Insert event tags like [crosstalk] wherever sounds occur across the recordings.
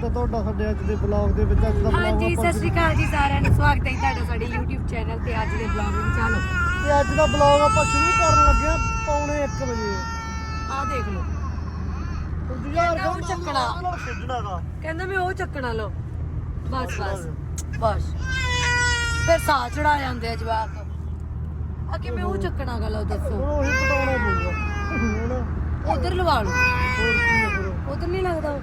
ਸਵਾਗਤ ਹੈ ਤੁਹਾਡਾ ਸਾਡੇ ਅੱਜ ਦੇ ਬਲੌਗ ਦੇ ਵਿੱਚ ਅੱਜ ਦਾ ਬਲੌਗ ਹਾਂਜੀ ਸਤਿ ਸ਼੍ਰੀ ਅਕਾਲ ਜੀ ਸਾਰਿਆਂ ਨੂੰ। ਸਵਾਗਤ ਹੈ ਜੀ ਤੁਹਾਡਾ ਸਾਡੇ YouTube ਚੈਨਲ ਤੇ ਅੱਜ ਦੇ ਬਲੌਗ ਵਿੱਚ। ਚਲੋ। ਤੇ ਅੱਜ ਦਾ ਬਲੌਗ ਆਪਾਂ ਸ਼ੁਰੂ ਕਰਨ ਲੱਗੇ ਆ ਪੌਣੇ 1 ਵਜੇ। ਆਹ ਦੇਖ ਲਓ। ਯਾਰ ਉਹ ਚੱਕਣਾ। ਖੇਡਣਾ ਦਾ ਕਹਿੰਦਾ ਮੈਂ ਉਹ ਚੱਕਣਾ ਲਓ। ਬਸ ਬਸ। ਬਸ। ਫਿਰ ਸਾਹ ਚੜਾ ਜਾਂਦੇ ਆ ਜਵਾਕ। ਆ ਕਿਵੇਂ ਉਹ ਚੱਕਣਾ ਗਾ ਲਓ ਹੁਣ ਦੱਸੋ ਉਹੀ ਪਟਾਉਣਾ ਪਊਗਾ। ਹੁਣ ਉਧਰ ਲਵਾ ਲਓ। ਉਧਰ ਨਹੀਂ ਲੱਗਦਾ।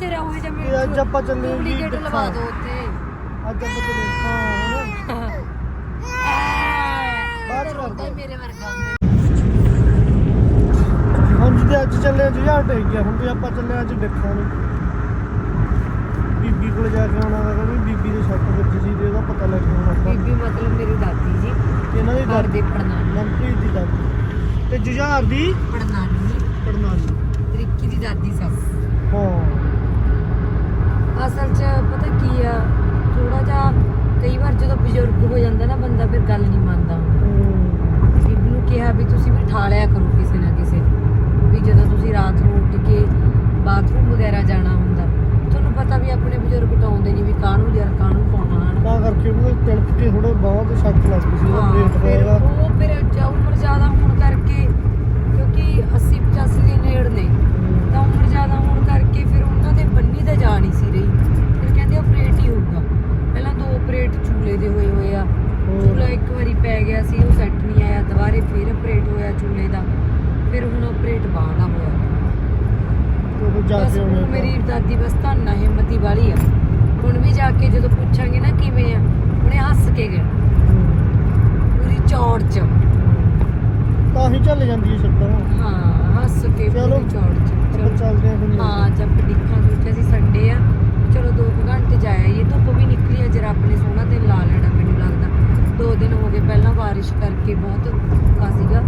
ਤੇ ਤੇਰਾ ਹੋਈ ਜਮੇ ਇਹ ਅੱਜ ਆਪਾਂ ਚੱਲੇ ਜੀ ਡੁਪਲੀਕੇਟ ਲਵਾ ਦਿਖਾ। ਦੋ ਉੱਤੇ ਅੱਜ ਆਪਾਂ ਚੱਲੇ ਹਾਂ ਬਾਅਦ ਚ ਰੋਂਦਾ ਹੀ ਕਰਦੇ। ਮੇਰੇ ਵਰਗਾ। ਹਾਂਜੀ ਤੇ ਅੱਜ ਚੱਲੇ ਅੱਜ ਯਾਰ ਟੇਕ ਗਿਆ ਹੁਣ ਵੀ ਆਪਾਂ ਚੱਲੇ ਅੱਜ ਦੇਖਾਂ ਨੂੰ ਬੀਬੀ ਕੋਲ ਜਾ ਕੇ ਆਉਣਾ ਹੈਗਾ ਵੀ ਬੀਬੀ ਦੇ ਸੱਟ ਵੱਜੀ ਸੀ ਤੇ ਉਹਦਾ ਪਤਾ ਲੱਗ ਜਾਣਾ ਆਪਾਂ ਬੀਬੀ ਮਤਲਬ ਮੇਰੀ ਦਾਦੀ ਜੀ ਇਹਨਾਂ ਦੀ ਘਰ ਦਾਦੀ ਦੇ ਪ੍ਰਣਾਮ ਮਨਪ੍ਰੀਤ ਦੀ ਦਾਦੀ। ਤੇ ਜੁਝਾਰ ਦੀ ਪ੍ਰਣਾਨੀ ਪੜਨਾਨੀ ਤਰੀਕੀ ਦੀ ਦਾਦੀ ਹਾਂ ਅਸਲ 'ਚ ਪਤਾ ਕੀ ਆ ਥੋੜਾ ਜਿਹਾ ਕਈ ਵਾਰ ਜਦੋਂ ਬਜ਼ੁਰਗ ਹੋ ਜਾਂਦਾ ਨਾ ਬੰਦਾ ਫਿਰ ਗੱਲ ਨਹੀਂ ਮੰਨਦਾ। ਬੀਬੀ ਨੂੰ ਕਿਹਾ ਵੀ ਤੁਸੀਂ ਵੀ ਠਾ ਲਿਆ ਕਰੋ ਕਿਸੇ ਨਾ ਕਿਸੇ। ਵੀ ਜਦੋਂ ਤੁਸੀਂ ਰਾਤ ਨੂੰ ਉੱਠ ਕੇ ਬਾਥਰੂਮ ਵਗੈਰਾ ਜਾਣਾ ਹੁੰਦਾ ਤੁਹਾਨੂੰ ਪਤਾ ਵੀ ਆਪਣੇ ਬਜ਼ੁਰਗ ਉਠਾਉਂਦੇ ਨਹੀਂ ਵੀ ਕਾਹਨੂੰ ਯਾਰ ਕਾਹਨੂੰ ਪਾਉਣਾ ਹਨਾ? ਤਾਂ ਕਰਕੇ ਉਹਦੇ ਤਿਲਕ ਕੇ ਥੋੜੇ ਬਾਹਾਂ ਤੇ ਸੱਟ ਲੱਗ ਗਈ ਸੀ ਉਹਦਾ ਫਿਰ ਹੋਏਗਾ ਉਹ ਫਿਰ ਜ- ਉਮਰ ਜ਼ਿਆਦਾ ਹੋਣ ਕਰਕੇ ਕਿਉਂਕਿ 80 85 ਦੇ ਨੇੜ ਨੇ ਤਾਂ ਉਮਰ ਜ਼ਿਆਦਾ ਹੋਣ ਕਰਕੇ ਫਿਰ ਉਹਨਾਂ ਦੇ ਬੰਨੀ ਤਾਂ ਜਾ ਨਹੀਂ ਸੀ ਰਹੀ। ਫਿਰ ਕਹਿੰਦੇ ਆਪਰੇਟ ਹੀ ਹੋਊਗਾ। ਪਹਿਲਾਂ ਦੋ ਆਪਰੇਟ ਚੂਲੇ ਦੇ ਹੋਏ ਹੋਏ ਆ। ਚੂਲਾ ਇੱਕ ਵਾਰੀ ਪੈ ਗਿਆ ਸੀ ਉਹ ਸੈੱਟ ਨਹੀਂ ਆਇਆ। ਦੁਬਾਰੇ ਫਿਰ ਆਪਰੇਟ ਹੋਇਆ ਚੂਲੇ ਦਾ। ਫਿਰ ਹੁਣ ਆਪਰੇਟ ਬਾਂਹ ਦਾ ਹੋਇਆ। ਉਹ ਜਾ ਬਸ ਕੇ ਹੁਣ ਉਹਨੇ ਮੇਰੀ ਦਾਦੀ ਬਸ ਧੰਨਾ ਹਿੰਮਤੀ ਵਾਲੀ ਆ। ਹੁਣ ਵੀ ਜਾ ਕੇ ਜਦੋਂ ਪੁੱਛਾਂਗੇ ਨਾ ਕਿਵੇਂ ਆ ਉਹਨੇ ਹੱਸ ਕੇ ਗਿਆ ਹਮ, ਪੂਰੀ ਚੌੜ ਚ। ਤਾਂ ਹੀ ਚੱਲ ਜਾਂਦੀ ਹੈ ਛੱਟਾਂ ਹਾਂ ਹੱਸ ਕੇ ਚਲੋ। ਪੂਰੀ ਚੌੜ ਚ। ਚਲੋ ਚੱਲਦੇ ਹਾਂ ਫਿਰ ਹਾਂ ਜਦ ਡਿੱਖਾਂ ਸੋਚਿਆ ਸੀ ਸੰਡੇ ਆ। ਚਲੋ 2 ਘੰਟੇ ਜਾਇਆ ਇਹ ਧੁੱਪ ਵੀ ਨਿਕਲੀ ਅੱਜ ਰੱਬ ਨੇ ਸੋਹਣਾ ਦਿਨ ਲਾ ਲੈਣਾ ਮੈਨੂੰ ਲੱਗਦਾ। ਦੋ ਦਿਨ ਹੋ ਗਏ ਪਹਿਲਾਂ ਬਾਰਿਸ਼ ਕਰਕੇ ਬਹੁਤ ਔਖਾ ਸੀਗਾ।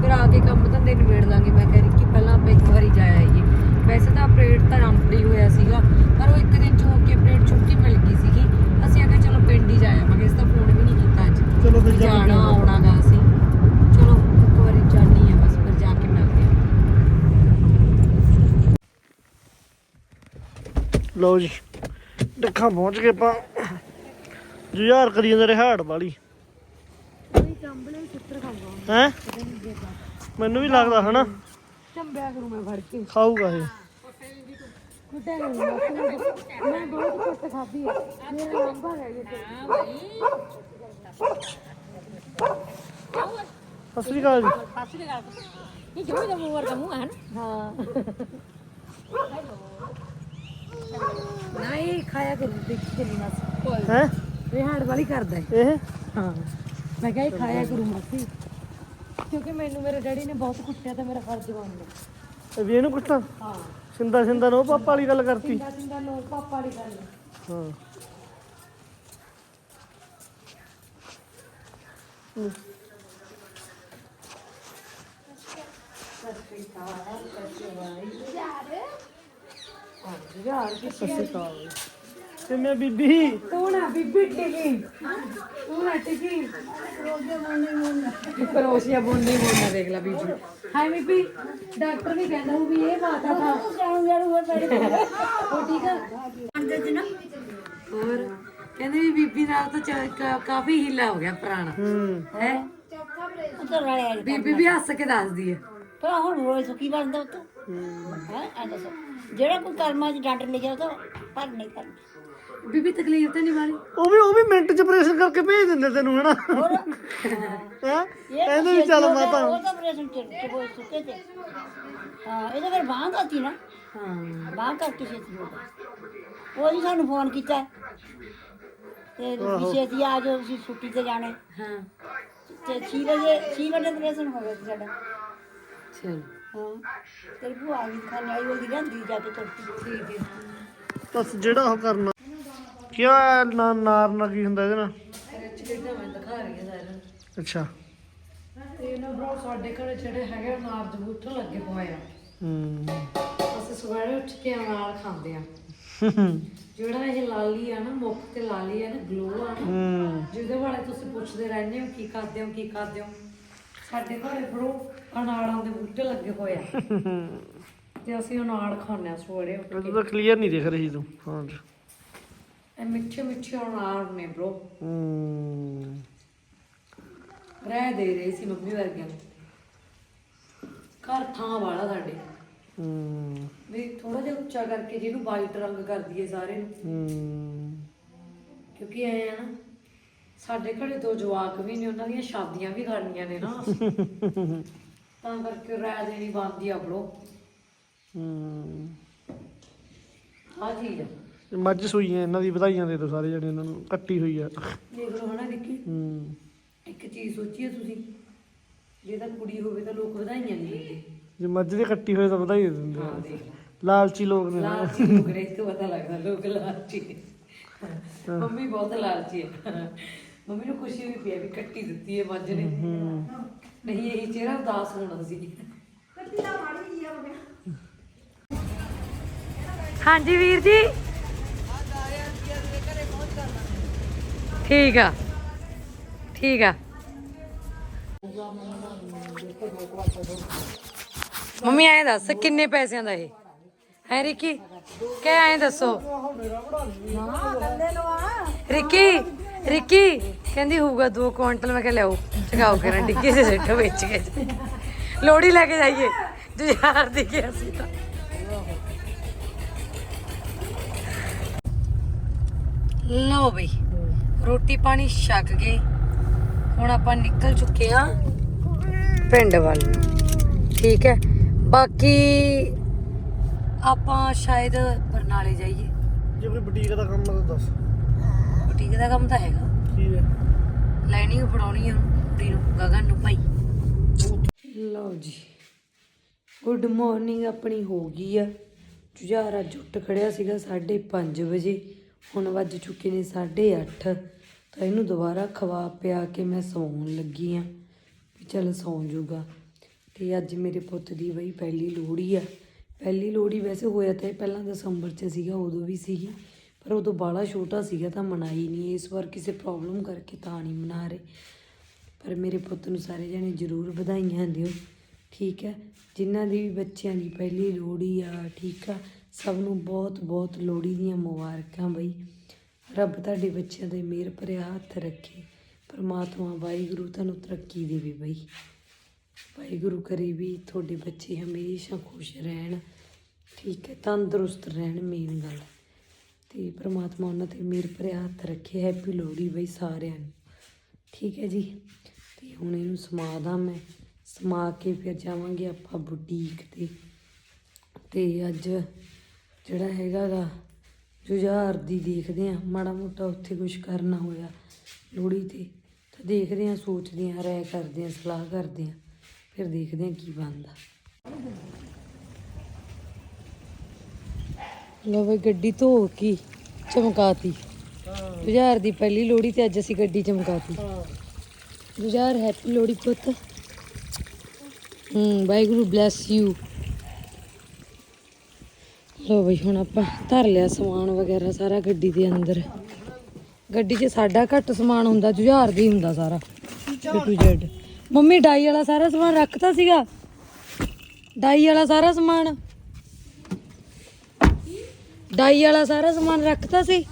ਫਿਰ ਆ ਕੇ ਕੰਮ ਧੰਦੇ ਨਿਬੇੜ ਲਾਂਗੇ। ਮੈਂ ਕਹਿ ਰਹੀ ਕਿ ਪਹਿਲਾਂ ਆਪਾਂ ਇੱਕ ਵਾਰੀ ਜਾਇਆ ਆਈਏ ਵੈਸੇ ਤਾਂ ਆਪਰੇਟ ਤਾਂ ਰਾਮਪੁਰੀ ਹੋਇਆ ਸੀਗਾ ਪਰ ਉਹ ਇੱਕ ਦਿਨ ਚ ਹੋ ਕੇ ਆਪਰੇਟ ਛੁੱਟੀ ਮਿਲ ਗਈ ਸੀਗੀ। ਅਸੀਂ ਆਖਿਆ ਚਲੋ ਪਿੰਡ ਹੀ ਜਾਇਆ ਆਵਾਂਗੇ ਇਸ ਤਾਂ ਫੋਨ ਵੀ ਨਹੀਂ ਕੀਤਾ ਅੱਜ। ਚਲੋ ਫਿਰ ਜਾਣਾ ਆਉਣਾ ਗਾ ਅਸੀਂ ਚਲੋ ਇੱਕ ਵਾਰੀ ਜਾਣੀ ਆ ਬਸ ਫਿਰ ਜਾ ਕੇ ਮਿਲਦੇ ਆ ਲਓ ਜੀ ਡੱਖਾਂ ਪਹੁੰਚ ਗਏ ਆਪਾਂ। ਜੁਝਾਰ ਕਰੀ ਜਾਂਦੇ ਰਿਹਾੜ ਵਾਲੀ। ਕੰਬਲੇ ਚਿੱਤਰ ਖਾਊਗਾ ਹੈ? ਮੈਨੂੰ ਵੀ ਲੱਗਦਾ ਹਨਾ। ਚੰਬਿਆ ਕਰੂ ਮੈਂ ਫੜ ਕੇ। ਖਾਊਗਾ ਇਹ। ਕੁੱਟਿਆ ਕਰੂ ਮੈਂ ਬਹੁਤ ਕੁੱਟ ਖਾਧੀ ਮੇਰੇ ਲੰਬਾ ਰਹਿ ਗਿਆ ਸਤਿ ਸ੍ਰੀ ਅਕਾਲ ਜੀ। ਇਹ ਜੋ ਦਾ ਮੂੰਹ ਵਰਗਾ ਮੂੰਹ ਹੈ ਨਾ। ਹਾਂ ਨਹੀਂ ਖਾਇਆ ਕਰੂ ਦੇਖੀ ਚੱਲੀ ਮਾਸੀ? ਹੈ? ਰਿਹਾੜ ਵਾਲੀ ਕਰਦਾ ਹੈ। ਇਹ? ਹਾਂ। ਮੈਂ ਕਿਹਾ ਇਹ ਖਾਇਆ ਕਰੂ ਮਾਸੀ। ਕਿਉਂਕਿ ਮੈਨੂੰ ਮੇਰੇ ਡੈਡੀ ਨੇ ਬਹੁਤ ਕੁੱਟਿਆ ਤਾਂ ਮੇਰਾ ਫਰਜ਼ ਬਣਦਾ ਇਹ ਵੀ ਇਹਨੂੰ ਕੁੱਟਾਂ? ਹਾਂ। ਸਿੰਦਾ ਸਿੰਦਾ ਨੋ ਪਾਪਾ ਵਾਲੀ ਗੱਲ ਕਰਤੀ। ਸਿੰਦਾ ਸਿੰਦਾ ਨੋ ਪਾਪਾ ਵਾਲੀ ਗੱਲ। ਹੈ। ਹਾਂ ਯਾਰ ਸਤਿ ਸ੍ਰੀ ਅਕਾਲ। ਕਿਵੇਂ ਬੀਬੀ। ਤੂੰ ਨਾ ਬੀਬੀ ਟਿਕੀ। ਤੂੰ ਨਾ ਟਿਕੀ। ਕਰੋਸ਼ੀਆ ਬੋਲਨੇ ਬੋਲਣਾ ਦੇਖ ਲੈ ਬੀਬੀ। ਹਾਏ ਬੀਬੀ ਡਾਕਟਰ ਵੀ ਕਹਿੰਦਾ ਹੂੰ ਵੀ ਇਹ ਬਾਤ ਆ ਤਾਂ ਉਹ ਠੀਕ ਆ? ਹੋਰ ਕਹਿੰਦੇ ਵੀ ਬੀਬੀ ਨਾਲ ਤਾਂ ਕਾਫੀ ਹੀਲਾ ਹੋ ਗਿਆ ਪੁਰਾਣਾ। ਹੂੰ। ਹੈ? ਬੀਬੀ ਵੀ ਹੱਸ ਕੇ ਦੱਸਦੀ ਹੈ ਪਰ ਹੁਣ ਰੋਜ਼ ਕੀ ਬਣਦਾ ਉਹ ਹੈ। ਆ ਦੱਸੋ। ਜਿਹੜਾ ਕੋਈ ਕਰਮਾਂ 'ਚ ਡੰਡ ਲਿਖਿਆ ਉਹ ਤਾਂ ਪਰ ਨਹੀਂ ਕਰਨਾ ਬੀਬੀ ਤਕਲੀਫ ਤਾਂ ਨਹੀਂ ਵਾਲੀ ਉਹ ਵੀ ਉਹ ਵੀ ਮਿੰਟ ਚ ਆਪਰੇਸ਼ਨ ਕਰਕੇ ਭੇਜ ਦਿੰਦੇ ਤੈਨੂੰ ਹਨਾ? ਹੈ? ਇਹ ਕਹਿੰਦੇ ਵੀ ਚੱਲ ਮਾਤਾ ਉਹ ਤਾਂ ਆਪਰੇਸ਼ਨ ਚ ਹੋਏ ਸੁੱਤੇ ਤੇ। ਹਾਂ ਇਹਦੇ ਫਿਰ ਬਾਂਹ ਕਰਤੀ ਨਾ। ਹਾਂ। ਬਾਂਹ ਕਰਕੇ ਛੇਤੀ ਹੋ ਗਿਆ ਉਹ ਜੀ ਸਾਨੂੰ ਫੋਨ ਕੀਤਾ। ਤੇ ਵੀ ਛੇਤੀ ਆ ਜਾਓ ਤੁਸੀਂ ਛੁੱਟੀ ਤੇ ਜਾਣਾ। ਹੈ। ਤੇ 6 ਵਜੇ 6 ਵਜੇ ਆਪਰੇਸ਼ਨ ਹੋ ਗਿਆ ਸੀ ਸਾਡਾ। ਚਲ ਹਾਂ। ਤੇਰੀ ਭੂਆ ਵੀ ਖਾਣੇ ਆਈ ਉਹਦੀ ਰਹਿੰਦੀ ਜਾ ਕੇ ਤੁਰਤੀ ਠੀਕ ਹੈ ਬਸ ਜਿਹੜਾ ਉਹ ਕਰਨਾ। ਕੀ ਹੋਇਆ ਨਾ ਨਾਰ ਨਾ ਕੀ ਹੁੰਦਾ ਇਹਦੇ ਨਾਲ? ਐਕਚੁਅਲੀ ਤਾਂ ਮੈਂ ਦਿਖਾ ਰਹੀ ਹਾਂ ਸਾਰਿਆਂ ਅੱਛਾ। ਤੇ ਨਾ ਬ్రో ਸਾਡੇ ਘਰੇ ਜਿਹੜੇ ਹੈਗੇ ਅਨਾਰ ਜਬੂਠ ਲੱਗੇ ਪਏ ਆ। ਹੂੰ। ਅਸੀਂ ਸਵੇਰੇ ਉੱਠ ਕੇ ਅਨਾਰ ਖਾਂਦੇ ਆ। ਜਿਹੜਾ ਇਹ ਲਾਲੀ ਆ ਨਾ ਮੁੱਖ ਤੇ ਲਾਲੀ ਆ ਨਾ ਗਲੋ ਆ ਨਾ ਹੂੰ। ਜਿਹਦੇ ਬਾਰੇ ਤੁਸੀਂ ਪੁੱਛਦੇ ਰਹਿੰਦੇ ਹੋ ਕੀ ਕਰਦੇ ਹੋ ਕੀ ਕਰਦੇ ਹੋ। ਸਾਡੇ ਘਰੇ ਬਰੋ ਅਨਾੜਾਂ ਦੇ ਬੂਟੇ ਲੱਗੇ ਹੋਏ ਆ। ਤੇ ਅਸੀਂ ਅਨਾੜ ਖਾਂਦੇ ਆ ਸਵੇਰੇ ਉੱਠ ਇਹ ਕੇ। ਤਾਂ ਕਲੀਅਰ ਨਹੀਂ ਦਿਖ ਰਹੀ ਤੂੰ। ਹਾਂ ਅਨਾੜ ਨੇ ਬਰੋ ਹੂੰ। ਰਹਿ ਦੇ ਰਹੀ ਸੀ ਮੰਮੀ ਵਰਗਿਆਂ ਨੂੰ। ਘਰ ਥਾਂ ਵਾਲਾ ਸਾਡੇ। ਹੂੰ। ਵੀ ਥੋੜਾ ਜਿਹਾ ਉੱਚਾ ਕਰਕੇ ਜਿਹਨੂੰ ਵਾਈਟ ਰੰਗ ਕਰ ਦਈਏ ਸਾਰੇ ਨੂੰ। ਹੂੰ। ਕਿਉਂਕਿ ਐ ਆ ਨਾ ਸਾਡੇ ਘਰੇ ਦੋ ਜਵਾਕ ਵੀ ਨੇ ਉਹਨਾਂ ਦੀਆਂ ਸ਼ਾਦੀਆਂ ਵੀ ਕਰਨੀਆਂ ਨੇ ਨਾ। [laughs] ਤਾਂ ਕਰਕੇ ਰਾਇ ਦੇਣੀ ਬੰਦੀ ਆ ਬਰੋ ਹੂੰ। ਆ ਚੀਜ਼ ਆ। ਇਹ ਮੱਝ ਸੂਈ ਹੈ ਇਹਨਾਂ ਦੀ ਵਧਾਈਆਂ ਦੇ ਦੋ ਸਾਰੇ ਜਣੇ ਇਹਨਾਂ ਨੂੰ ਕੱਟੀ ਹੋਈ ਆ। ਦੇਖ ਲਓ ਹਨਾ ਦੇਖੀ ਹੂੰ। ਇੱਕ ਚੀਜ਼ ਸੋਚੀਏ ਤੁਸੀਂ ਜੇ ਤਾਂ ਕੁੜੀ ਹੋਵੇ ਤਾਂ ਲੋਕ ਵਧਾਈਆਂ ਨਹੀਂ ਦਿੰਦੇ। ਜੇ ਮੱਝ ਦੀ ਕੱਟੀ ਹੋਏ ਤਾਂ ਵਧਾਈ ਦੇ ਦਿੰਦੇ। ਹਾਂ ਆ ਦੇਖ ਲਾ। ਲਾਲਚੀ ਲੋਕ ਨੇ। ਲਾਲਚੀ ਲੋਕ ਨੇ ਇਸ ਤੋਂ ਪਤਾ ਲੱਗਦਾ ਲੋਕ ਲਾਲਚੀ ਨੇ। ਮੰਮੀ ਬਹੁਤ ਲਾਲਚੀ ਹੈ ਮੰਮੀ ਨੂੰ ਖੁਸ਼ੀ ਵੀ ਪਈ ਹੈ ਵੀ ਕੱਟੀ ਦਿੱਤੀ ਹੈ ਮੱਝ ਨੇ। ਨਹੀਂ ਇਹ ਚਿਹਰਾ ਉਦਾਸ ਹੋਣਾ ਸੀ ਹਾਂਜੀ ਵੀਰ ਜੀ। ਠੀਕ ਆ। ਠੀਕ ਆ। ਮੰਮੀ, ਐਂ ਦੱਸ, ਕਿੰਨੇ ਪੈਸਿਆਂ ਦਾ ਇਹ? ਹੈ ਰਿੱਕੀ? ਕਹਿ, ਐਂ ਦੱਸੋ। ਰਿੱਕੀ ਰਿੱਕੀ, ਕਹਿੰਦੀ ਹੋਊਗਾ 2 ਕੁਇੰਟਲ ਮੈਂ ਕਿਹਾ ਲਿਆਓ ਚਗਾਓ ਕੇ ਡਿੱਗੇ ਦੇ ਸਿੱਟ ਵੇਚ ਕੇ। ਲੋੜੀ ਲੈ ਕੇ ਜਾਈਏ, ਜੁਝਾਰ ਦੀ ਕਿ ਅਸੀਂ ਤਾਂ। ਲਓ ਬਈ। ਰੋਟੀ ਪਾਣੀ ਛਕ ਗਏ। ਹੁਣ ਆਪਾਂ ਨਿਕਲ ਚੁੱਕੇ ਆ ਪਿੰਡ ਵੱਲ। ਠੀਕ ਹੈ। ਬਾਕੀ ਆਪਾਂ ਸ਼ਾਇਦ ਬਰਨਾਲੇ ਜਾਈਏ। ਜੇ ਕੋਈ ਬੁਟੀਕ ਦਾ ਕੰਮ ਤਾਂ ਦੱਸ। ਬੁਟੀਕ ਦਾ ਕੰਮ ਤਾਂ ਹੈਗਾ। ਕੀ ਹੈ। ਲਾਈਨਿੰਗ ਫੜਾਉਣੀ ਆ ਕੁੜੀ ਨੂੰ ਗਗਨ ਨੂੰ ਭਾਈ। ਲਓ ਜੀ। ਗੁੱਡ ਮਾਰਨਿੰਗ ਆਪਣੀ ਹੋ ਗਈ ਆ। ਜੁਝਾਰ ਉੱਠ ਖੜਿਆ ਸੀਗਾ 5:30 ਵਜੇ। ਹੁਣ ਵੱਜ ਚੁੱਕੇ ਨੇ 8:30 ਤਾਂ ਇਹਨੂੰ ਦੁਬਾਰਾ ਖਵਾ ਪਿਆ ਕੇ ਮੈਂ ਸੌਣ ਲੱਗੀ ਆ ਵੀ ਚੱਲ ਸੌਂ ਜੂਗਾ। ਤੇ ਅੱਜ ਮੇਰੇ ਪੁੱਤ ਦੀ ਬਈ ਪਹਿਲੀ ਲੋਹੜੀ ਆ। ਪਹਿਲੀ ਲੋਹੜੀ ਵੈਸੇ ਹੋਇਆ ਤਾਂ ਇਹ ਪਹਿਲਾਂ ਦਸੰਬਰ 'ਚ ਸੀਗਾ, ਉਦੋਂ ਵੀ ਸੀਗੀ। ਪਰ ਉਦੋਂ ਬਾਲਾ ਛੋਟਾ ਸੀਗਾ ਤਾਂ ਮਨਾਈ ਨਹੀਂ ਇਸ ਵਾਰ ਕਿਸੇ ਪ੍ਰੋਬਲਮ ਕਰਕੇ ਤਾਂ ਨਹੀਂ ਮਨਾ ਰਹੇ। ਪਰ ਮੇਰੇ ਪੁੱਤ ਨੂੰ ਸਾਰੇ ਜਣੇ ਜ਼ਰੂਰ ਵਧਾਈਆਂ ਦਿਓ। ਠੀਕ ਹੈ? ਜਿਨ੍ਹਾਂ ਦੀ ਵੀ ਬੱਚਿਆਂ ਦੀ ਪਹਿਲੀ ਲੋਹੜੀ ਆ, ਠੀਕ ਆ। ਸਭ ਨੂੰ ਬਹੁਤ ਬਹੁਤ ਲੋਹੜੀ ਦੀਆਂ ਮੁਬਾਰਕਾਂ ਬਈ। ਰੱਬ ਤੁਹਾਡੇ ਬੱਚਿਆਂ ਦੇ ਮਿਹਰ ਭਰਿਆ ਹੱਥ ਰੱਖੇ। ਪਰਮਾਤਮਾ ਵਾਹਿਗੁਰੂ ਤੁਹਾਨੂੰ ਤਰੱਕੀ ਦੇਵੇ ਬਈ। ਵਾਹਿਗੁਰੂ ਕਰੇ ਵੀ ਤੁਹਾਡੇ ਬੱਚੇ ਹਮੇਸ਼ਾ ਖੁਸ਼ ਰਹਿਣ। ਠੀਕ ਹੈ, ਤੰਦਰੁਸਤ ਰਹਿਣ ਮੇਨ ਗੱਲ। ਤੇ ਪਰਮਾਤਮਾ ਉਹਨਾਂ ਤੇ ਮਿਹਰ ਭਰਿਆ ਹੱਥ ਰੱਖੇ। ਹੈਪੀ ਲੋਹੜੀ ਬਈ ਸਾਰਿਆਂ ਨੂੰ। ਠੀਕ ਹੈ ਜੀ। ਤੇ ਹੁਣ ਇਹਨੂੰ ਸਮਾਦਾ ਮੈਂ ਸਮਾ ਕੇ ਫਿਰ ਜਾਵਾਂਗੇ ਆਪਾਂ ਬੁਟੀਕ ਤੇ। ਤੇ ਅੱਜ ਜਿਹੜਾ ਹੈਗਾ ਗਾ ਜੁਝਾਰ ਦੀ ਦੇਖਦੇ ਆ ਮਾੜਾ ਮੋਟਾ ਉੱਥੇ ਕੁਝ ਕਰਨਾ ਹੋਇਆ, ਲੋਹੜੀ ਤੇ, ਤਾਂ ਦੇਖਦੇ ਆ ਸੋਚਦੇ ਆ ਰਾਏ ਕਰਦੇ ਆ ਸਲਾਹ ਕਰਦੇ ਆ ਫਿਰ ਦੇਖਦੇ ਆ ਕੀ ਬਣਦਾ। ਲੋ ਬਈ ਗੱਡੀ ਧੋ ਕੇ ਚਮਕਾਤੀ। ਜੁਝਾਰ ਦੀ ਪਹਿਲੀ ਲੋਹੜੀ ਤੇ ਅੱਜ ਅਸੀਂ ਗੱਡੀ ਚਮਕਾਤੀ। ਜੁਝਾਰ, ਹੈਪੀ ਲੋਹੜੀ ਪੁੱਤ। ਹੂੰ, ਵਾਹਿਗੁਰੂ, ਬਲੈਸ ਯੂ। ਲੋ ਬਈ ਹੁਣ ਆਪਾਂ ਧਰ ਲਿਆ ਸਮਾਨ ਵਗੈਰਾ ਸਾਰਾ ਗੱਡੀ ਦੇ ਅੰਦਰ। ਗੱਡੀ 'ਚ ਸਾਡਾ ਘੱਟ ਸਮਾਨ ਹੁੰਦਾ ਜੁਝਾਰ ਦੀ ਹੁੰਦਾ ਸਾਰਾ। to Z ਮੰਮੀ ਡਾਈ ਵਾਲਾ ਸਾਰਾ ਸਮਾਨ ਰੱਖਤਾ ਸੀਗਾ? ਡਾਈ ਵਾਲਾ ਸਾਰਾ ਸਮਾਨ? ਡਾਈ ਵਾਲਾ ਸਾਰਾ ਸਮਾਨ ਰੱਖਤਾ ਸੀ?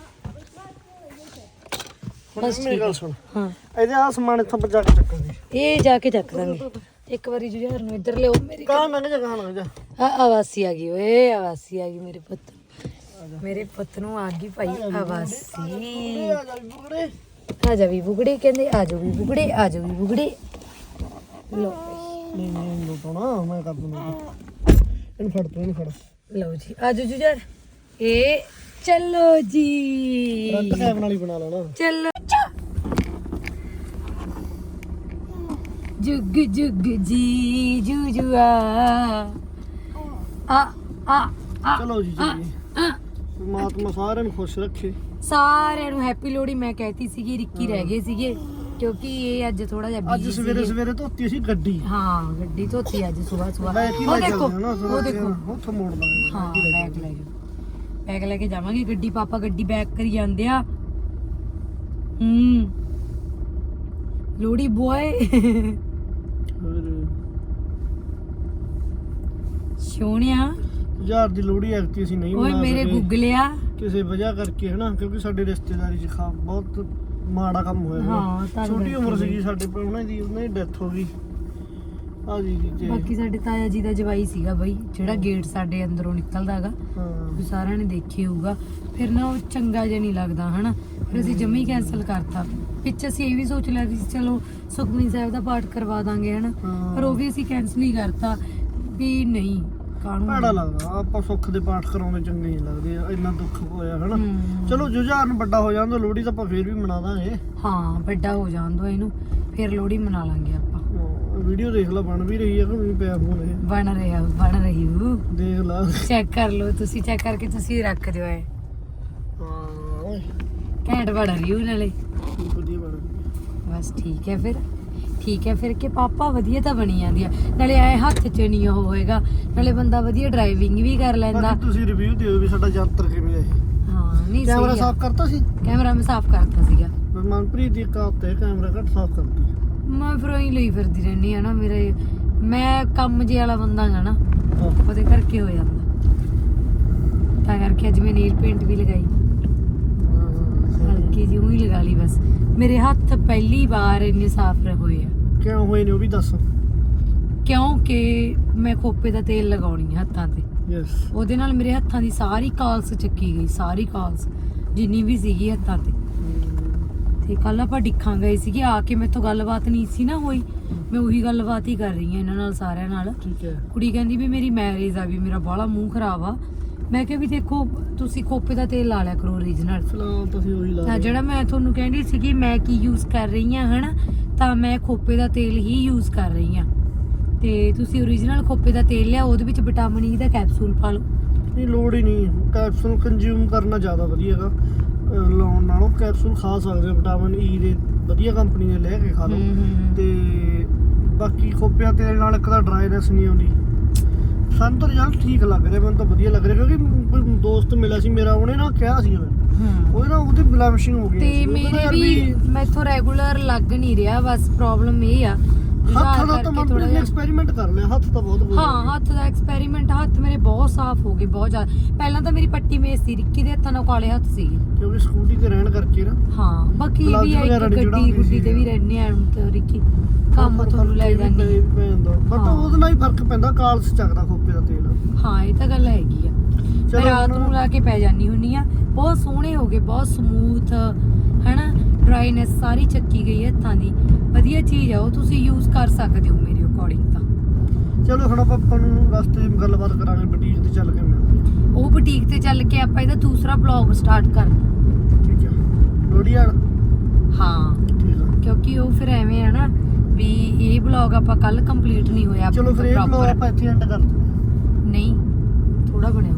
ਹੁਣ ਮੇਰੀ ਗੱਲ ਸੁਣ। ਹਾਂ। ਇਹਦੇ ਆ ਸਮਾਨ ਇੱਥੋਂ ਪਹੁੰਚਾ ਕੇ ਚੱਕਾਂਗੇ। ਇਹ ਜਾ ਕੇ ਚੱਕ ਦਾਂਗੇ। ਇੱਕ ਵਾਰੀ ਜੁਝਾਰ ਨੂੰ ਇੱਧਰ ਲਿਓ ਮੇਰੀ ਕਹਾਂ ਨਾ ਜਗ੍ਹਾ ਨਾ ਜਾ। ਆ ਆਵਾਸੀ ਆ ਗਈ ਓਏ ਆਵਾਸੀ ਆ ਗਈ ਮੇਰੇ ਪੁੱਤ। ਮੇਰੇ ਪੁੱਤ ਨੂੰ ਆ ਗਈ ਭਾਈ ਆਵਾਸੀ। ਆ ਜਾ ਵੀ ਬੁਗੜੇ ਕਹਿੰਦੇ ਆ ਜਾ ਵੀ ਬੁਗੜੇ ਆ ਜਾ ਵੀ ਬੁਗੜੇ। ਲੋ ਨਹੀਂ ਨਹੀਂ ਲੋਟਣਾ ਮੈਂ ਕਰ ਦੂੰਗਾ। ਇਹਨੂੰ ਫੜ ਤੂੰ ਇਹਨੂੰ ਫੜ। ਲਓ ਜੀ ਆ ਜਾ ਜੁਝਾਰ। ਇਹ ਚਲੋ ਜੀ। ਰੱਤ ਕੈਬ ਨਾਲ ਹੀ ਬਣਾ ਲੈਣਾ। ਚਲੋ ਜੁਗ ਜੁਗ ਜੀ ਜੁਜੂਆ ਆ ਆ ਆ ਚਲੋ ਜੀ ਜੀ ਆ। ਪਰਮਾਤਮਾ ਸਾਰਿਆਂ ਨੂੰ ਖੁਸ਼ ਰੱਖੇ। ਸਾਰਿਆਂ ਨੂੰ ਹੈਪੀ ਲੋਹੜੀ ਮੈਂ ਕਹਿਤੀ ਸੀਗੀ ਰਿੱਕੀ ਰਹਿ ਗਏ ਸੀਗੇ ਕਿਉਂਕਿ ਇਹ ਅੱਜ ਥੋੜਾ ਜਿਹਾ ਅੱਜ busy ਸਵੇਰੇ ਸੀਗੇ। ਸਵੇਰੇ ਧੋਤੀ ਸੀ ਗੱਡੀ। ਹਾਂ ਗੱਡੀ ਧੋਤੀ ਅੱਜ ਸਵੇਰ ਸਵੇਰ। ਕੀ ਉਹ ਲੈ ਦੇਖੋ ਉਹ ਦੇਖੋ। ਉੱਥੋਂ ਮੋੜ ਲਾਂਗੇ ਹਾਂ ਬੈਗ ਲੈ ਜਾਓ ਬੈਗ ਲੈ ਕੇ ਜਾਵਾਂਗੇ ਗੱਡੀ ਪਾਪਾ ਗੱਡੀ ਬੈਕ ਕਰੀ ਜਾਂਦੇ ਆ। ਹੂੰ। ਲੋੜੀ ਬੋਏ ਸੋਹਣਿਆ। ਯਾਰ ਦੀ ਲੋਹੜੀ ਐਕਤੀ ਅਸੀਂ ਨਹੀਂ ਓਏ ਮੇਰੇ ਸਕੇ ਗੁੱਗਲਿਆ। ਕਿਸੇ ਵਜ੍ਹਾ ਕਰਕੇ ਹਨਾ ਕਿਉਂਕਿ ਸਾਡੇ ਰਿਸ਼ਤੇਦਾਰੀ ਚ ਖਾ ਬਹੁਤ ਮਾੜਾ ਕੰਮ ਹੋਇਆ ਸੀਗਾ। ਹਾਂ, ਤਾਂ ਛੋਟੀ ਕਰਕੇ ਉਮਰ। ਸੀਗੀ ਸਾਡੇ ਪ੍ਰਾਹੁਣੇ ਦੀ ਉਹਨਾਂ ਦੀ ਡੈਥ ਹੋ ਗਈ। ਆ ਜੀ ਜੀ ਤੇ ਬਾਕੀ ਸਾਡੇ ਤਾਇਆ ਜੀ ਦਾ ਜਵਾਈ ਸੀਗਾ ਬਈ ਜਿਹੜਾ ਗੇਟ ਸਾਡੇ ਅੰਦਰੋਂ ਨਿਕਲਦਾ ਹੈਗਾ ਹਾਂ। ਵੀ ਸਾਰਿਆਂ ਨੇ ਦੇਖਿਆ ਹੋਊਗਾ। ਫਿਰ ਨਾ ਉਹ ਚੰਗਾ ਜਿਹਾ ਨਹੀਂ ਲੱਗਦਾ ਹਨਾ। ਫਿਰ ਅਸੀਂ ਜਮੀ ਕੈਨਸਲ ਕਰਤਾ। ਵਿੱਚ ਅਸੀਂ ਇਹ ਵੀ ਸੋਚ ਲਿਆ ਵੀ ਚਲੋ ਸੁਖਮਨੀ ਸਾਹਿਬ ਦਾ ਪਾਠ ਕਰਵਾ ਦਾਂਗੇ ਹਨਾ। ਹਾਂ। ਪਰ ਉਹ ਵੀ ਅਸੀਂ ਕੈਨਸਲ ਹੀ ਕਰਤਾ ਵੀ ਨਹੀਂ। ਕਾਹਨੂੰ ਭੈੜਾ ਲੱਗਦਾ ਆਪਾਂ ਸੁੱਖ ਦੇ ਪਾਠ ਕਰਾਉਂਦੇ ਚੰਗੇ ਨਹੀਂ ਲੱਗਦੇ ਇੰਨਾ ਦੁੱਖ ਹੋਇਆ ਹਨਾ? ਹੂੰ। ਚਲੋ ਜੁਝਾਰਨ ਵੱਡਾ ਹੋ ਜਾਂਦਾ ਲੋਹੜੀ ਤਾਂ ਆਪਾਂ ਫੇਰ ਵੀ ਮਨਾ ਦਾਂਗੇ। ਹਾਂ ਵੱਡਾ ਹੋ ਜਾਣ ਦੋ ਇਹਨੂੰ ਫਿਰ ਲੋਹੜੀ ਮਨਾ ਲਾਂਗੇ ਆਪਾਂ। ਵੀਡੀਓ ਦੇਖ ਲੈ ਬਣ ਵੀ ਰਹੀ ਹੈ ਕਿ ਨਹੀਂ ਪਿਆ ਫੋਨ ਇਹ? ਬਣ ਰਿਹਾ ਬਣ ਰਹੀ ਹੂ। ਦੇਖ ਲਾ। ਚੈੱਕ ਕਰ ਲਓ ਤੁਸੀਂ ਚੈੱਕ ਕਰਕੇ ਤੁਸੀਂ ਰੱਖ ਦਿਓ ਐ ਹਾਂ ਓਏ। ਘੈਂਟ ਬਣ ਰਹੀ ਹੂ ਨਾਲੇ। ਵਧੀਆ ਬਣ ਗਈ ਬਸ ਠੀਕ ਹੈ ਫਿਰ। ਠੀਕ ਹੈ ਫਿਰ ਕਿ ਪਾਪਾ ਵਧੀਆ ਤਾਂ ਬਣੀ ਜਾਂਦੀ ਆ ਨਾਲੇ ਐ ਹੱਥ 'ਚ ਨਹੀਂ ਉਹ ਹੋਏਗਾ। ਨਾਲੇ ਬੰਦਾ ਵਧੀਆ ਡਰਾਈਵਿੰਗ ਵੀ ਕਰ ਲੈਂਦਾ। ਬਾਕੀ ਤੁਸੀਂ ਰਿਵਿਊ ਦਿਓ ਵੀ ਸਾਡਾ ਯੰਤਰ ਕਿਵੇਂ ਹੈ ਇਹ। ਹਾਂ ਨਹੀਂ ਕੈਮਰਾ ਸਹੀ ਆ। ਸਾਫ਼ ਕਰਤਾ ਸੀ? ਕੈਮਰਾ ਮੈਂ ਸਾਫ਼ ਕਰਤਾ ਸੀਗਾ। ਮੈਂ ਮਨਪ੍ਰੀਤ ਦੀ ਕਾਤ ਹੈ ਕੈਮਰਾ ਘੱਟ ਸਾਫ਼ ਕਰਦੀ ਮੈਂ ਫਿਰ ਉਹੀ ਲਈ ਫਿਰਦੀ ਰਹਿੰਦੀ ਆ ਨਾ ਮੇਰੇ ਮੈਂ ਕੰਮ ਜੇ ਵਾਲਾ ਬੰਦਾ ਹਾਂ ਨਾ ਹਾਂ। ਉਹਦੇ ਕਰਕੇ ਹੋ ਜਾਂਦਾ। ਤਾਂ ਕਰਕੇ ਅੱਜ ਮੈਂ ਨੀਲ ਪੇਂਟ ਵੀ ਲਗਾਈ। ਹਲਕੀ ਜਿਹੀ ਉਹੀ ਲਗਾ ਲਈ ਬਸ। ਮੇਰੇ ਹੱਥ ਪਹਿਲੀ ਵਾਰ ਇੰਨੇ ਸਾਫ਼ ਹੋਏ ਆ। ਕਿਉਂ ਹੋਏ ਨੇ ਉਹ ਵੀ ਦੱਸ। ਕਿਉਂਕਿ ਮੈਂ ਖੋਪੇ ਦਾ ਤੇਲ ਲਗਾਉਣੀ ਆ ਹੱਥਾਂ ਤੇ। ਯੈਸ ਉਹਦੇ ਨਾਲ ਮੇਰੇ ਹੱਥਾਂ ਦੀ ਸਾਰੀ ਕਾਲਸ ਚੱਕੀ ਗਈ ਸਾਰੀ ਕਾਲਸ ਜਿੰਨੀ ਵੀ ਸੀਗੀ ਹੱਥਾਂ ਤੇ। ਤੇ ਕੱਲ ਆਪਾਂ ਡਿੱਖਾਂ ਗਏ ਸੀਗੇ ਆ ਕੇ ਮੈਥੋਂ ਗੱਲਬਾਤ ਨਹੀਂ ਸੀ ਨਾ ਹੋਈ। ਮੈਂ ਉਹੀ ਗੱਲਬਾਤ ਹੀ ਕਰ ਰਹੀ ਹਾਂ ਇਹਨਾਂ ਨਾਲ ਸਾਰਿਆਂ ਨਾਲ। ਠੀਕ ਹੈ। ਕੁੜੀ ਕਹਿੰਦੀ ਵੀ ਮੇਰੀ ਮੈਰਿਜ ਆ ਵੀ ਮੇਰਾ ਬਾਹਲਾ ਮੂੰਹ ਖਰਾਬ ਆ। ਮੈਂ ਕਿਹਾ ਵੀ ਦੇਖੋ ਤੁਸੀਂ ਖੋਪੇ ਦਾ ਤੇਲ ਲਾ ਲਿਆ ਕਰੋ ਓਰੀਜਨਲ ਫਿਲਹਾਲ ਤੁਸੀਂ ਉਹੀ ਲਾ ਤਾਂ। ਜਿਹੜਾ ਮੈਂ ਤੁਹਾਨੂੰ ਕਹਿੰਦੀ ਸੀਗੀ ਮੈਂ ਕੀ ਯੂਜ਼ ਕਰ ਰਹੀ ਹਾਂ ਹਨਾ? ਤਾਂ ਮੈਂ ਖੋਪੇ ਦਾ ਤੇਲ ਹੀ ਯੂਜ਼ ਕਰ ਰਹੀ ਹਾਂ। ਤੇ ਤੁਸੀਂ ਓਰੀਜਨਲ ਖੋਪੇ ਦਾ ਤੇਲ ਲਿਆ ਉਹਦੇ ਵਿੱਚ ਵਿਟਾਮਿਨ ਈ ਦਾ ਕੈਪਸੂਲ ਪਾ ਲਓ। ਨਹੀਂ ਲੋੜ ਹੀ ਨਹੀਂ। ਕੈਪਸੂਲ ਕੰਜ਼ਿਊਮ ਕਰਨਾ ਜ਼ਿਆਦਾ ਵਧੀਆ ਹੈਗਾ। ਅਹ ਲਾਉਣ ਨਾਲੋਂ ਕੈਪਸੂਲ ਖਾ ਸਕਦੇ ਹੋ। ਵਿਟਾਮਿਨ ਈ ਦੇ ਵਧੀਆ ਕੰਪਨੀ ਦੇ ਲੈ ਕੇ ਖਾ ਲਓ। ਤੇ ਬਾਕੀ ਖੋਪਿਆਂ ਤੇਲ ਨਾਲ ਇੱਕ ਤਾਂ ਡਰਾਈਨੈਸ ਨਹੀਂ ਆਉਂਦੀ। ਸਾਨੂੰ ਤਾਂ ਰਿਜ਼ਲਟ ਠੀਕ ਲੱਗ ਰਿਹਾ ਮੈਨੂੰ ਤਾਂ ਵਧੀਆ ਲੱਗ ਰਿਹਾ ਕਿਉਂਕਿ ਕੋਈ ਦੋਸਤ ਮਿਲਿਆ ਸੀ ਮੇਰਾ ਉਹਨੇ ਨਾ ਕਿਹਾ ਸੀ ਮੈਨੂੰ ਉਹਦੇ ਨਾਲ ਉਹਦੀ ਬਲੈਮਿਸ਼ਿੰਗ ਹੋ ਗਈ ਤੇ ਮੇਰੇ ਵੀ ਮੈਥੋਂ ਰੈਗੂਲਰ ਲੱਗ ਨਹੀਂ ਰਿਹਾ ਬਸ ਪ੍ਰੋਬਲਮ ਇਹ ਆ ਹੱਥ ਜੁਝਾਰ ਦਾ ਤਾਂ ਕਰਕੇ ਮਨ ਥੋੜ੍ਹਾ ਜਿਹਾ- ਐਕਸਪੈਰੀਮੈਂਟ ਕਰ ਲਿਆ ਹੱਥ ਤਾਂ ਬਹੁਤ ਬੋਲ ਹਾਂ ਹੱਥ ਦਾ ਐਕਸਪੈਰੀਮੈਂਟ ਹੱਥ ਮੇਰੇ ਬਹੁਤ ਸਾਫ਼ ਹੋ ਗਏ ਬਹੁਤ ਜ਼ਿਆਦਾ। ਪਹਿਲਾਂ ਤਾਂ ਮੇਰੀ ਪੱਟੀ ਮੇਸ ਸੀ ਰਿੱਕੀ ਦੇ ਹੱਥਾਂ ਨਾਲ ਕਾਲੇ ਹੱਥ ਸੀ ਕਿਉਂਕਿ ਸਕੂਟੀ ਤੇ ਰਹਿਣ ਕਰਕੇ ਨਾ। ਹਾਂ ਬਾਕੀ ਇਹ ਵੀ ਹੈ ਗੱਡੀ ਗੁੱਡੀ ਤੇ ਸੀ। ਵੀ ਰਹਿੰਦੇ ਆ ਹੁਣ ਤੇ ਰਿੱਕੀ। ਕੰਮ ਤੁਹਾਨੂੰ ਲੈ ਜਾਂਦੀ। ਬਟ ਹਾਂ। ਉਹਦੇ ਨਾਲ ਹੀ ਫ਼ਰਕ ਪੈਂਦਾ ਕਾਲਸ ਚੱਕਦਾ ਖੋਪੇ ਦਾ ਤੇਲ। ਹਾਂ ਇਹ ਤਾਂ ਗੱਲ ਹੈਗੀ ਆ। ਮੈਂ ਚਲੋ ਰਾਤ ਹੁਣ- ਨੂੰ ਲਾ ਕੇ ਪੈ ਜਾਂਦੀ ਹੁੰਨੀ ਆ ਬਹੁਤ ਸੋਹਣੇ ਹੋ ਗਏ ਬਹੁਤ ਸਮੂਥ ਹੈਨਾ? ਡਰਾਈਨੈਸ ਸਾਰੀ ਚੱਕੀ ਗਈ ਹੈ ਹੱਥਾਂ ਦੀ। ਵਧੀਆ ਚੀਜ਼ ਆ ਉਹ ਤੁਸੀਂ ਯੂਜ਼ ਕਰ ਸਕਦੇ ਹੋ ਮੇਰੇ ਅਕੋਰਡਿੰਗ ਤਾਂ। ਚਲੋ ਹੁਣ ਆਪਾਂ ਆਪਾਂ ਨੂੰ ਰਸਤੇ 'ਚ ਗੱਲਬਾਤ ਕਰਾਂਗੇ ਬੁਟੀਕ ਤੇ ਚੱਲ ਕੇ ਮਿਲਦੇ ਉਹ ਬੁਟੀਕ ਤੇ ਚੱਲ ਕੇ ਆਪਾਂ ਇਹਦਾ ਦੂਸਰਾ ਬਲੌਗ ਸਟਾਰਟ ਕਰਨਾ। ਹਾਂ। ਠੀਕ ਹੈ ਲੋੜੀ ਵਾਲਾ? ਹਾਂ। ਠੀਕ ਆ। ਕਿਉਂਕਿ ਉਹ ਫਿਰ ਐਵੇਂ ਆ ਨਾ ਵੀ ਇਹ ਬਲੌਗ ਆਪਾਂ ਕੱਲ ਕੰਪਲੀਟ ਨਹੀਂ ਹੋਇਆ ਚਲੋ ਫਿਰ ਇਹ proper। ਵਲੌਗ ਆਪਾਂ ਇੱਥੇ ਐਂਡ ਕਰ ਦਿੰਦੇ ਨਹੀਂ ਥੋੜਾ ਬਣਿਆ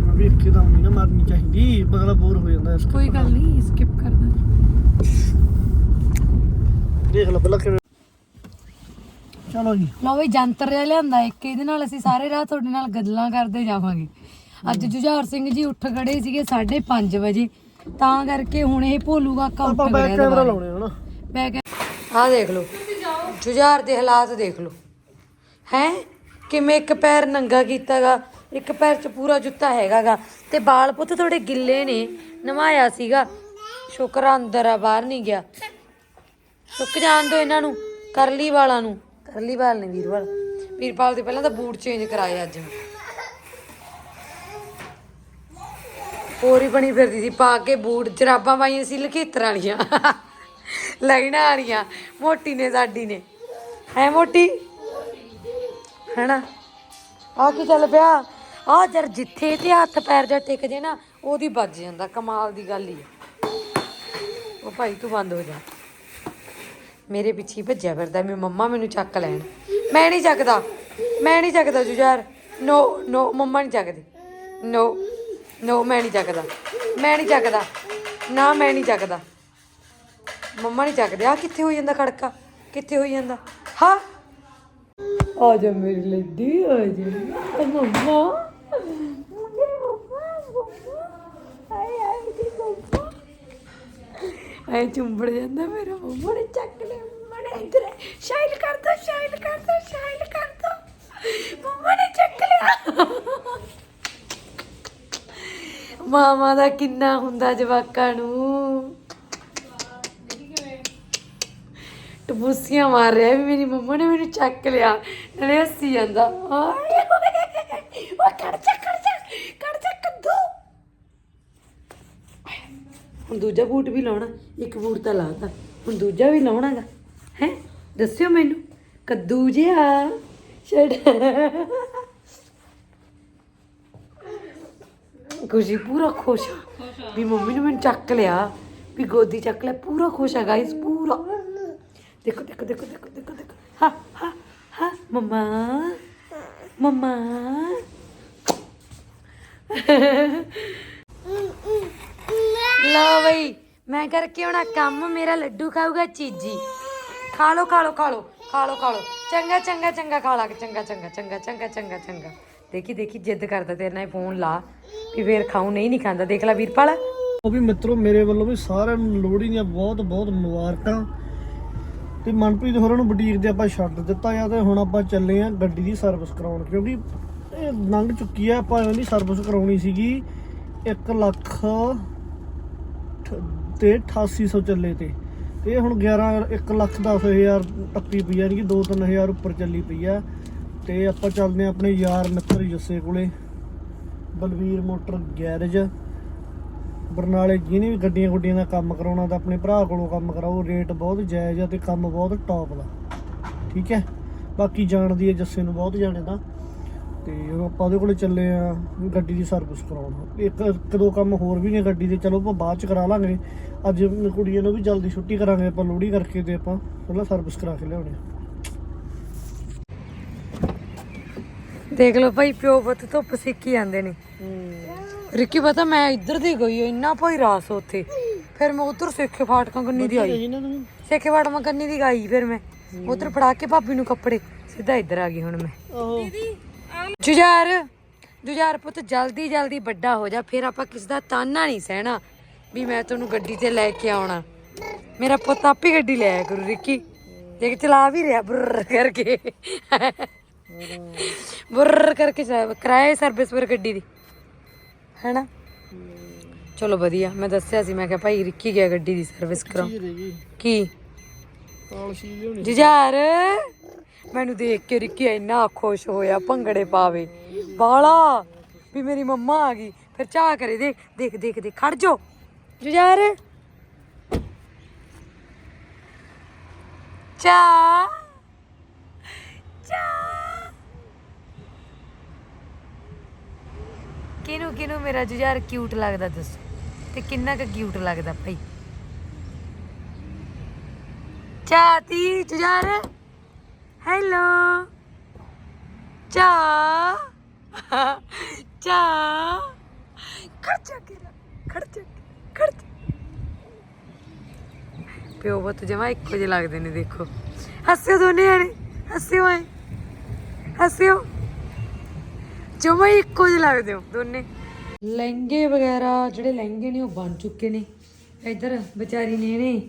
ਵੀ ਇੱਕੇ ਦਮ ਨਹੀਂ ਨਾ ਮਾਰਨੀ ਚਾਹੀਦੀ ਬਗਲਾ ਬੋਰ ਹੋ ਜਾਂਦਾ ਇਸ ਕੋਈ ਗੱਲ ਨਹੀਂ ਸਕਿਪ ਕਰ ਦਾਂਗੇ ਦੇਖ ਲੈ ਕਿਵੇਂ ਚਲੋ ਜੀ। ਲਓ ਵੀ ਜੰਤਰ ਜਿਹਾ ਲਿਆਂਦਾ ਇੱਕ ਇਹਦੇ ਨਾਲ ਅਸੀਂ ਸਾਰੇ ਰਾਤ ਤੁਹਾਡੇ ਨਾਲ ਗੱਲਾਂ ਕਰਦੇ ਜਾਵਾਂਗੇ। ਅੱਜ ਜੁਝਾਰ ਸਿੰਘ ਜੀ ਉੱਠ ਖੜੇ ਸੀਗੇ 5:30 ਵਜੇ ਤਾਂ ਕਰਕੇ ਹੁਣ ਇਹ ਭੋਲੂ ਕਾਕਾ ਉੱਠ ਆਪਾਂ ਗਿਆ ਕੈਮਰਾ ਲਾਉਣੇ ਹਨਾ? ਮੈਂ ਆਹ ਦੇਖ ਲਓ ਜੁਝਾਰ ਦੇ ਹਾਲਾਤ ਦੇਖ ਲਓ। ਹੈ? ਕਿਵੇਂ ਇੱਕ ਪੈਰ ਨੰਗਾ ਕੀਤਾਗਾ ਇੱਕ ਪੈਰ 'ਚ ਪੂਰਾ ਜੁੱਤਾ ਹੈਗਾਗਾ ਤੇ ਬਾਲ ਪੁੱਤ ਥੋੜੇ ਗਿੱਲੇ ਨੇ, ਨਵਾਇਆ ਸੀਗਾ। ਸ਼ੁਕਰ ਆ, ਅੰਦਰ ਆ, ਬਾਹਰ ਨਹੀਂ ਗਿਆ। ਸੁੱਕ ਜਾਣ ਦੋ ਇਹਨਾਂ ਨੂੰ, ਕਰਲੀ ਵਾਲਾਂ ਨੂੰ। ਕਰਲੀ ਵਾਲ ਨੇ ਵੀਰਵਾਲ। ਵੀਰਪਾਲ ਦੇ ਪਹਿਲਾਂ ਤਾਂ ਬੂਟ ਚੇਂਜ ਕਰਾਏ ਅੱਜ। ਹੋਰ ਹੀ ਬਣੀ ਫਿਰਦੀ ਸੀ, ਪਾ ਕੇ ਬੂਟ, ਜਰਾਬਾਂ ਪਾਈਆਂ ਸੀ ਲਕੀਤਰ ਵਾਲੀਆਂ। ਲਾਈਨਾਂ ਵਾਲੀਆਂ, ਮੋਟੀ ਨੇ, ਸਾਡੀ ਨੇ। ਹੈ ਮੋਟੀ? ਹੈਨਾ? ਆ ਕੀ ਚੱਲ ਪਿਆ? ਆ ਜਰ ਜਿੱਥੇ ਤੇ ਹੱਥ ਪੈਰ ਜਾ ਟਿਕ ਜੇ ਨਾ, ਉਹਦੀ ਵੱਜ ਜਾਂਦਾ, ਕਮਾਲ ਦੀ ਗੱਲ ਹੀ ਹੈ ਉਹ ਭਾਈ ਤੂੰ ਬੰਦ ਹੋ ਜਾ। ਮੇਰੇ ਪਿੱਛੇ ਭੱਜਿਆ ਫਿਰਦਾ ਮੇਰੀ ਮੰਮਾ ਮੈਨੂੰ ਚੱਕ ਲੈਣ। ਮੈਂ ਨਹੀਂ ਚੱਕਦਾ, ਮੈਂ ਨਹੀਂ ਚੱਕਦਾ ਜੁਝਾਰ। ਨੋ ਨੋ, ਮੰਮਾ ਨਹੀਂ ਚੱਕਦੀ। ਨੋ ਨੋ, ਮੈਂ ਨਹੀਂ ਚੱਕਦਾ। ਮੈਂ ਨਹੀਂ ਚੱਕਦਾ। ਨਾ, ਮੈਂ ਨਹੀਂ ਚੱਕਦਾ। ਮੰਮਾ ਨਹੀਂ ਚੱਕਦੇ। ਆ ਕਿੱਥੇ ਹੋ ਜਾਂਦਾ ਖੜਕਾ? ਕਿੱਥੇ ਹੋ ਜਾਂਦਾ? ਹਾਂ? ਆ ਜਾ ਮੇਰੀ ਲੱਡੀ ਆ ਜਾ। ਮੰਮਾ ਮੇਰੀ ਮੰਮਾ ਆਏ ਆਏ ਦੀ ਮੰਮਾ ਐ ਚੁੰਬੜ ਜਾਂਦਾ ਮੇਰਾ ਮੰਮਾ ਨੇ ਚੱਕ ਲਿਆ ਮੰਮਾ ਨੇ ਇੱਧਰ। ਸ਼ਾਈਲ ਕਰ ਦੋ ਸ਼ਾਈਲ ਕਰ ਦੋ ਸ਼ਾਈਲ ਕਰ ਦੋ। ਮੰਮਾ ਨੇ ਚੱਕ ਲਿਆ ਮਾਮਾ ਦਾ ਕਿੰਨਾ ਹੁੰਦਾ ਜਵਾਕਾਂ ਨੂੰ। ਟਬੂਸੀਆਂ ਮਾਰ ਰਿਹਾ ਵੀ ਮੇਰੀ ਮੰਮਾ ਨੇ ਮੈਨੂੰ ਚੱਕ ਲਿਆ। ਨਾਲੇ ਹੱਸੀ ਜਾਂਦਾ। ਹਾਏ। ਉਹ ਕੜ ਜਾ ਕੜ ਜਾ ਕੜ ਜਾ ਕੱਦੂ ਹੁਣ ਦੂਜਾ ਬੂਟ ਵੀ ਲਾਉਣਾ, ਇੱਕ ਬੂਟ ਤਾਂ ਲਾਤਾ ਹੁਣ ਦੂਜਾ ਵੀ ਲਾਉਣਾਗਾ, ਹੈ? ਦੱਸਿਓ ਮੈਨੂੰ, ਕੱਦੂ ਜਿਹਾ ਛੱਡ। ਖੁਸ਼ੀ, ਪੂਰਾ ਖੁਸ਼ ਆ। ਵੀ ਮੰਮੀ ਨੇ ਮੈਨੂੰ ਚੱਕ ਲਿਆ, ਵੀ ਗੋਦੀ ਚੱਕ ਲਿਆ, ਪੂਰਾ ਖੁਸ਼ ਆ ਗਾਇਸ ਪੂਰਾ। ਦੇਖੋ ਦੇਖੋ ਦੇਖੋ ਦੇਖੋ ਦੇਖੋ ਦੇਖੋ। ਹਾਂ ਹਾਂ ਹਾਂ, ਮਮਾ ਮਮਾ। ਲਓ ਬਈ। ਮੈਂ ਕਰਕੇ ਆਉਣਾ ਕੰਮ ਮੇਰਾ ਲੱਡੂ ਖਾਊਗਾ ਚੀਜੀ। ਖਾ ਲੋ ਖਾ ਲੋ ਖਾ ਲੋ ਖਾ ਲੋ ਖਾ ਲੋ ਚੰਗਾ ਚੰਗਾ ਚੰਗਾ ਖਾ ਲਾ ਚੰਗਾ ਚੰਗਾ ਚੰਗਾ ਚੰਗਾ ਚੰਗਾ ਚੰਗਾ। ਦੇਖੀ ਦੇਖੀ, ਜਿੱਦ ਕਰਦਾ ਤੇਰੇ ਨਾਲ ਫੋਨ ਲਾ ਵੀ ਫੇਰ ਖਾਉ ਨਹੀਂ ਨਹੀਂ ਖਾਂਦਾ। ਦੇਖ ਲੈ ਵੀਰਪਾਲ। ਉਹ ਵੀ ਮਿੱਤਰੋ, ਮੇਰੇ ਵੱਲੋਂ ਵੀ ਸਾਰਿਆਂ ਨੂੰ ਲੋਹੜੀ ਦੀਆਂ ਬਹੁਤ ਬਹੁਤ ਮੁਬਾਰਕਾਂ। ਤੇ ਮਨਪ੍ਰੀਤ ਹੋਰਾਂ ਨੂੰ ਬੁਟੀਕ ਦੇ ਆਪਾਂ ਛੱਡ ਦਿੱਤਾ ਆ ਤੇ ਹੁਣ ਆਪਾਂ ਚੱਲੇ ਆ ਗੱਡੀ ਦੀ ਸਰਵਿਸ ਕਰਾਉਣ। ਕਿਉਂਕਿ ਇਹ ਲੰਘ ਚੁੱਕੀ ਆ, ਆਪਾਂ ਇਹਦੀ ਸਰਵਿਸ ਕਰਾਉਣੀ ਸੀਗੀ। 1 ਲੱਖ ਤੇ 8800 ਚੱਲੇ ਤੇ। ਇਹ ਹੁਣ 11 1 ਲੱਖ 10000 ਟੱਪੀ ਪਈ ਯਾਨੀ ਕਿ 2-3000 ਉੱਪਰ ਚੱਲੀ ਪਈ ਆ। ਤੇ ਆਪਾਂ ਚੱਲਦੇ ਆ ਆਪਣੇ ਯਾਰ ਮਿੱਤਰ ਜੱਸੇ ਕੋਲੇ, ਬਲਵੀਰ ਮੋਟਰ ਗੈਰੇਜ। ਬਰਨਾਲੇ ਜਿਹਨੇ ਵੀ ਗੱਡੀਆਂ ਗੁੱਡੀਆਂ ਦਾ ਕੰਮ ਕਰਾਉਣਾ ਤਾਂ ਆਪਣੇ ਭਰਾ ਕੋਲੋਂ ਕੰਮ ਕਰਾਓ। ਰੇਟ ਬਹੁਤ ਜਾਇਜ਼ ਆ ਤੇ ਕੰਮ ਬਹੁਤ ਟੌਪ ਦਾ। ਠੀਕ ਹੈ? ਬਾਕੀ ਜਾਣਦੀ ਹੈ ਜੱਸੇ ਨੂੰ ਬਹੁਤ ਜਾਣੇ ਦਾ ਤੇ ਹੁਣ ਆਪਾਂ ਉਹਦੇ ਕੋਲੇ ਚੱਲੇ ਆ ਗੱਡੀ ਦੀ ਸਰਵਿਸ ਕਰਾਉਣ। ਇੱਕ ਇੱਕ ਦੋ ਕੰਮ ਹੋਰ ਵੀ ਨੇ ਗੱਡੀ ਦੇ। ਚਲੋ ਆਪਾਂ ਬਾਅਦ ਚ ਕਰਾ ਲਾਂਗੇ। ਅੱਜ ਕੁੜੀਆਂ ਨੂੰ ਵੀ ਜਲਦੀ ਛੁੱਟੀ ਕਰਾਂਗੇ ਆਪਾਂ ਲੋਹੜੀ ਕਰਕੇ ਤੇ ਆਪਾਂ ਪਹਿਲਾਂ ਸਰਵਿਸ ਕਰਾ ਕੇ ਲਿਆਉਣੇ ਦੇਖ ਲਓ ਭਾਈ ਪਿਓ ਪੁੱਤ ਧੁੱਪ ਸਿੱਕੀ ਜਾਂਦੇ ਨੇ। ਰਿੱਕੀ ਪਤਾ ਮੈਂ ਇੱਧਰ ਦੀ ਗਈ ਹਾਂ, ਇੰਨਾ ਭਾਈ ਰਾਸ ਉੱਥੇ। ਫਿਰ ਮੈਂ ਉਧਰ ਸੇਖੇ ਫਾਟਕਾਂ ਕੰਨੀ ਦੀ ਆਈ। ਸੇਖੇ ਫਾਟਕਾਂ ਕੰਨੀ ਦੀ ਗਈ ਫਿਰ ਮੈਂ। ਉਧਰ ਫੜਾ ਕੇ ਭਾਬੀ ਨੂੰ ਕੱਪੜੇ ਸਿੱਧਾ ਇੱਧਰ ਆ ਗਈ ਹੁਣ ਮੈਂ। ਜੁਝਾਰ ਜੁਝਾਰ ਪੁੱਤ ਜਲਦੀ ਜਲਦੀ ਵੱਡਾ ਹੋ ਜਾ ਫਿਰ ਆਪਾਂ ਕਿਸ ਦਾ ਤਾਨਾ ਨਹੀਂ ਸਹਿਣਾ। ਵੀ ਮੈਂ ਤੁਹਾਨੂੰ ਗੱਡੀ ਤੇ ਲੈ ਕੇ ਆਉਣਾ। ਮੇਰਾ ਪੁੱਤ ਆਪੇ ਗੱਡੀ ਲੈ ਆਇਆ ਕਰੂ ਰਿੱਕੀ। ਦੇਖ ਚਲਾ ਵੀ ਰਿਹਾ ਬੁਰਰ ਕਰਕੇ। ਬੁਰਰ ਕਰਕੇ ਚਲਾ ਕਰਾਏ ਸਰਵਿਸ ਪਰ ਗੱਡੀ ਦੀ। ਹੈਨਾ? ਚਲੋ ਵਧੀਆ ਮੈਂ ਦੱਸਿਆ ਸੀ ਮੈਂ ਕਿਹਾ ਭਾਈ ਰਿੱਕੀ ਗਿਆ ਗੱਡੀ ਦੀ ਸਰਵਿਸ ਕਰਾਉ ਕੀ? ਜੁਝਾਰ। ਮੈਨੂੰ ਦੇਖ ਕੇ ਰਿੱਕੀ ਇੰਨਾ ਖੁਸ਼ ਹੋਇਆ ਭੰਗੜੇ ਪਾਵੇ। ਬਾਲਾ ਵੀ ਮੇਰੀ ਮੰਮਾ ਆ ਗਈ। ਫਿਰ ਚਾਹ ਕਰੇ ਦੇਖ ਦੇਖ ਦੇਖ ਦੇਖ ਖੜ ਜੋ ਜੁਝਾਰ ਚਾਹ ਚਾਹ ਕਿਨੂੰ ਕਿਨੂੰ ਮੇਰਾ ਜੁਝਾਰ ਕਿਊਟ ਲੱਗਦਾ ਦੱਸੋ? ਤੇ ਕਿੰਨਾ ਕੁ ਕਿਊਟ ਲੱਗਦਾ ਭਾਈ? ਚਾਤੀ ਜੁਝਾਰ ਹੈਲੋ ਚਾ। ਚਾ। ਖਰਚਾ ਕਿਰਾ ਖਰਚਾ ਪਿਓ ਪੁੱਤ ਜਮਾ ਇੱਕੋ ਜਿਹੇ ਲੱਗਦੇ ਨੇ, ਦੇਖੋ। ਹੱਸਿਓ ਦੋਨੇ ਜਾਣੇ, ਹੱਸਿਓ ਐ। ਹੱਸਿਓ। ਜਮਾ ਇੱਕੋ ਜਿਹੇ ਲੱਗਦੇ ਹੋ ਦੋਨੇ। ਲਹਿੰਗੇ ਵਗੈਰਾ, ਜਿਹੜੇ ਲਹਿੰਗੇ ਨੇ, ਉਹ ਬਣ ਚੁੱਕੇ ਨੇ। ਇੱਧਰ ਵਿਚਾਰੀ ਨੇ ਨੇ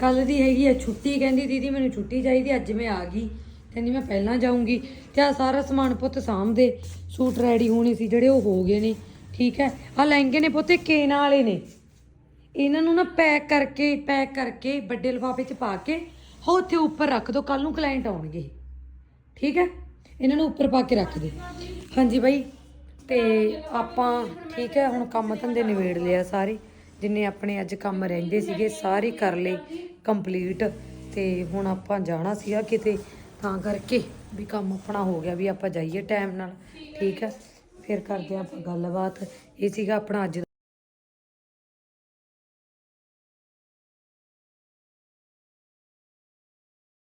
ਕੱਲ ਦੀ ਹੈਗੀ ਆ ਛੁੱਟੀ, ਕਹਿੰਦੀ, ਦੀਦੀ, ਮੈਨੂੰ ਛੁੱਟੀ ਚਾਹੀਦੀ, ਅੱਜ ਮੈਂ ਆ ਗਈ। ਕਹਿੰਦੀ, ਮੈਂ ਪਹਿਲਾਂ ਜਾਊਂਗੀ। ਤੇ ਆ ਸਾਰਾ ਸਮਾਨ ਪੁੱਤ ਸਾਂਭਦੇ, ਸੂਟ ਰੈਡੀ ਹੋਣੇ ਸੀ, ਜਿਹੜੇ ਉਹ ਹੋ ਗਏ ਨੇ। ਠੀਕ ਹੈ। ਆ ਲਹਿੰਗੇ ਨੇ ਪੁੱਤੇ ਕੇਨਾ ਵਾਲੇ ਨੇ। ਇਹਨਾਂ ਨੂੰ ਨਾ ਪੈਕ ਕਰਕੇ ਪੈਕ ਕਰਕੇ ਵੱਡੇ ਲਿਫਾਫੇ 'ਚ ਪਾ ਕੇ ਹੋ ਉੱਥੇ ਉੱਪਰ ਰੱਖ ਦਿਓ ਕੱਲ ਨੂੰ ਕਲਾਇੰਟ ਆਉਣਗੇ ਠੀਕ ਹੈ? ਇਹਨਾਂ ਨੂੰ ਉੱਪਰ ਪਾ ਕੇ ਰੱਖ ਦੇ। ਹਾਂਜੀ ਬਾਈ। ਤੇ ਆਪਾਂ, ਠੀਕ ਹੈ, ਹੁਣ ਕੰਮ ਧੰਦੇ ਨਿਬੇੜ ਲਿਆ ਸਾਰੇ। ਜਿੰਨੇ ਆਪਣੇ ਅੱਜ ਕੰਮ ਰਹਿੰਦੇ ਸੀਗੇ, ਸਾਰੇ ਕਰ ਲਏ ਕੰਪਲੀਟ ਤੇ ਹੁਣ ਆਪਾਂ ਜਾਣਾ ਸੀਗਾ ਕਿਤੇ, ਤਾਂ ਕਰਕੇ ਵੀ ਕੰਮ ਆਪਣਾ ਹੋ ਗਿਆ, ਵੀ ਆਪਾਂ ਜਾਈਏ ਟਾਈਮ ਨਾਲ। ਠੀਕ ਹੈ? ਫਿਰ ਕਰਦੇ ਹਾਂ ਆਪਾਂ ਗੱਲਬਾਤ। ਇਹ ਸੀਗਾ ਆਪਣਾ ਅੱਜ